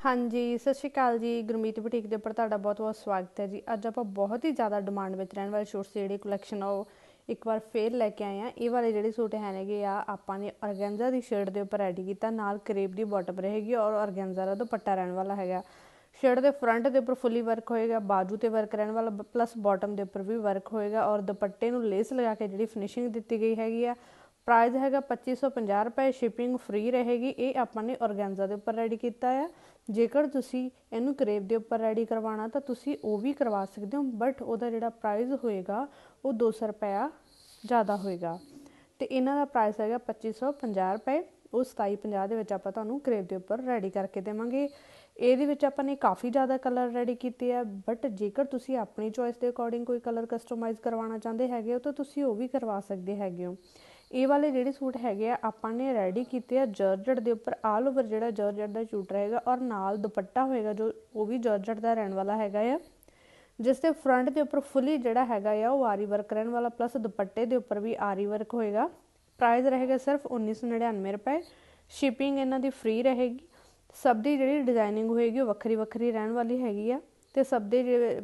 ਹਾਂਜੀ, ਸਤਿ ਸ਼੍ਰੀ ਅਕਾਲ ਜੀ। ਗੁਰਮੀਤ ਬੁਟੀਕ ਦੇ ਉੱਪਰ ਤੁਹਾਡਾ ਬਹੁਤ-ਬਹੁਤ ਸਵਾਗਤ ਹੈ ਜੀ। ਅੱਜ ਆਪਾਂ ਬਹੁਤ ਹੀ ਜ਼ਿਆਦਾ ਡਿਮਾਂਡ ਵਿੱਚ ਰਹਿਣ ਵਾਲੇ ਸ਼ੂਟਸ ਦੀ ਜਿਹੜੀ ਕਲੈਕਸ਼ਨ ਆ, ਉਹ ਇੱਕ ਵਾਰ ਫੇਰ ਲੈ ਕੇ ਆਏ ਆ ਇਹ ਵਾਲੇ ਜਿਹੜੇ ਸੂਟ ਹੈਗੇ ਆ, ਆਪਾਂ ਨੇ ਆਰਗੈਂਜ਼ਾ ਦੀ ਸ਼ਰਟ ਦੇ ਉੱਪਰ ਰੈਡੀ ਕੀਤਾ। ਨਾਲ ਕਰੇਬ ਦੀ ਬਾਟਮ ਰਹੇਗੀ ਔਰ ਆਰਗੈਂਜ਼ਾ ਦਾ ਦੁਪੱਟਾ ਰਹਿਣ ਵਾਲਾ ਹੈਗਾ। ਸ਼ਰਟ ਦੇ ਫਰੰਟ ਦੇ ਉੱਪਰ ਫੁੱਲੀ ਵਰਕ ਹੋਏਗਾ, ਬਾਜੂ ਤੇ ਵਰਕ ਰਹਿਣ ਵਾਲਾ ਪਲੱਸ ਬਾਟਮ ਦੇ ਉੱਪਰ ਵੀ ਵਰਕ ਹੋਏਗਾ। ਔਰ ਦੁਪੱਟੇ ਨੂੰ ਲੇਸ ਲਗਾ ਕੇ ਜਿਹੜੀ ਫਿਨਿਸ਼ਿੰਗ ਦਿੱਤੀ ਗਈ ਹੈਗੀ ਆ ਪ੍ਰਾਈਸ ਹੈਗਾ 2550 ਰੁਪਏ ਸ਼ਿਪਿੰਗ ਫ੍ਰੀ ਰਹੇਗੀ। ਇਹ ਆਪਾਂ ਨੇ ਆਰਗੈਂਜ਼ਾ ਦੇ ਉੱਪਰ ਰੈਡੀ ਕੀਤਾ ਆ। ਜੇਕਰ ਤੁਸੀਂ ਇਹਨੂੰ ਕਰੇਪ ਦੇ ਉੱਪਰ ਰੈਡੀ ਕਰਵਾਉਣਾ, ਤਾਂ ਤੁਸੀਂ ਉਹ ਵੀ ਕਰਵਾ ਸਕਦੇ ਹੋ ਬਟ ਉਹਦਾ ਜਿਹੜਾ ਪ੍ਰਾਈਸ ਹੋਏਗਾ, ਉਹ 200 ਰੁਪਇਆ ਜ਼ਿਆਦਾ ਹੋਏਗਾ। ਤੇ ਇਹਨਾਂ ਦਾ ਪ੍ਰਾਈਸ ਹੈਗਾ 2550 ਰੁਪਏ। ਉਹ 2750 ਦੇ ਵਿੱਚ ਆਪਾਂ ਤੁਹਾਨੂੰ ਕਰੇਪ ਦੇ ਉੱਪਰ ਰੈਡੀ ਕਰਕੇ ਦੇਵਾਂਗੇ। ਇਹਦੇ ਵਿੱਚ ਆਪਾਂ ਨੇ ਕਾਫੀ ਜ਼ਿਆਦਾ ਕਲਰ ਰੈਡੀ ਕੀਤੇ ਆ ਬਟ ਜੇਕਰ ਤੁਸੀਂ ਆਪਣੀ ਚੋਇਸ ਦੇ ਅਕੋਰਡਿੰਗ ਕੋਈ ਕਲਰ ਕਸਟਮਾਈਜ਼ ਕਰਵਾਉਣਾ ਚਾਹੁੰਦੇ ਹੈਗੇ ਹੋ, ਤਾਂ ਤੁਸੀਂ ਉਹ ਵੀ ਕਰਵਾ ਸਕਦੇ ਹੈਗੇ ਹੋ। ਇਹ ਵਾਲੇ ਜਿਹੜੇ ਸੂਟ ਹੈਗੇ ਆ, ਆਪਾਂ ਨੇ ਰੈਡੀ ਕੀਤੇ ਆ ਜਰਜਟ ਦੇ ਉੱਪਰ ਆਲ ਓਵਰ ਜਿਹੜਾ ਜਰਜਟ ਦਾ ਸੂਟ ਰਹੇਗਾ ਔਰ ਨਾਲ ਦੁਪੱਟਾ ਹੋਏਗਾ ਜੋ ਉਹ ਵੀ ਜਰਜਟ ਦਾ ਰਹਿਣ ਵਾਲਾ ਹੈਗਾ ਆ। ਜਿਸ ਦੇ ਫਰੰਟ ਦੇ ਉੱਪਰ ਫੁੱਲੀ ਜਿਹੜਾ ਹੈਗਾ ਆ, ਉਹ ਆਰੀ ਵਰਕ ਰਹਿਣ ਵਾਲਾ ਪਲੱਸ ਦੁਪੱਟੇ ਦੇ ਉੱਪਰ ਵੀ ਆਰੀ ਵਰਕ ਹੋਏਗਾ। ਪ੍ਰਾਈਸ ਰਹੇਗਾ ਸਿਰਫ 1999 ਰੁਪਏ। ਸ਼ਿਪਿੰਗ ਇਹਨਾਂ ਦੀ ਫ੍ਰੀ ਰਹੇਗੀ। ਸਭ ਦੀ ਜਿਹੜੀ ਡਿਜ਼ਾਈਨਿੰਗ ਹੋਏਗੀ, ਉਹ ਵੱਖਰੀ ਵੱਖਰੀ ਰਹਿਣ ਵਾਲੀ ਹੈਗੀ ਆ। ਤੇ ਸਭ ਦੇ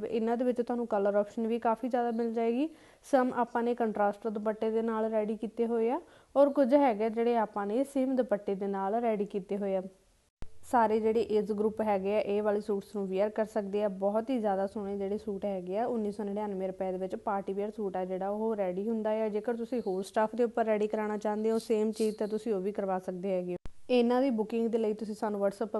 ਇਹਨਾਂ ਦੇ ਵਿੱਚ ਤੁਹਾਨੂੰ ਕਲਰ ਆਪਸ਼ਨ ਵੀ ਕਾਫੀ ਜ਼ਿਆਦਾ ਮਿਲ ਜਾਏਗੀ। ਸਮ ਆਪਾਂ ਨੇ ਕੰਟਰਾਸਟ ਦੁਪੱਟੇ ਦੇ ਨਾਲ ਰੈਡੀ ਕੀਤੇ ਹੋਏ ਆ ਔਰ ਕੁਝ ਹੈਗੇ ਜਿਹੜੇ ਆਪਾਂ ਨੇ ਸੇਮ ਦੁਪੱਟੇ ਦੇ ਨਾਲ ਰੈਡੀ ਕੀਤੇ ਹੋਏ ਆ। ਸਾਰੇ ਜਿਹੜੇ ਏਜ ਗਰੁੱਪ ਹੈਗੇ ਆ, ਇਹ ਵਾਲੇ ਸੂਟਸ ਨੂੰ ਵੇਅਰ ਕਰ ਸਕਦੇ ਆ। ਬਹੁਤ ਹੀ ਜ਼ਿਆਦਾ ਸੋਹਣੇ ਜਿਹੜੇ ਸੂਟ ਹੈਗੇ ਆ 1999 ਰੁਪਏ ਦੇ ਵਿੱਚ ਪਾਰਟੀ ਵੇਅਰ ਸੂਟ ਆ ਜਿਹੜਾ, ਉਹ ਰੈਡੀ ਹੁੰਦਾ ਹੈ ਜੇਕਰ ਤੁਸੀਂ ਹੋਰ ਸਟਾਫ ਦੇ ਉੱਪਰ ਰੈਡੀ ਕਰਾਉਣਾ ਚਾਹੁੰਦੇ ਹੋ ਸੇਮ ਚੀਜ਼ ਤਾਂ ਤੁਸੀਂ ਉਹ ਵੀ ਕਰਵਾ ਸਕਦੇ ਹੈਗੇ ਇਹਨਾਂ ਦੀ ਬੁਕਿੰਗ ਦੇ ਲਈ ਤੁਸੀਂ ਸਾਨੂੰ WhatsApp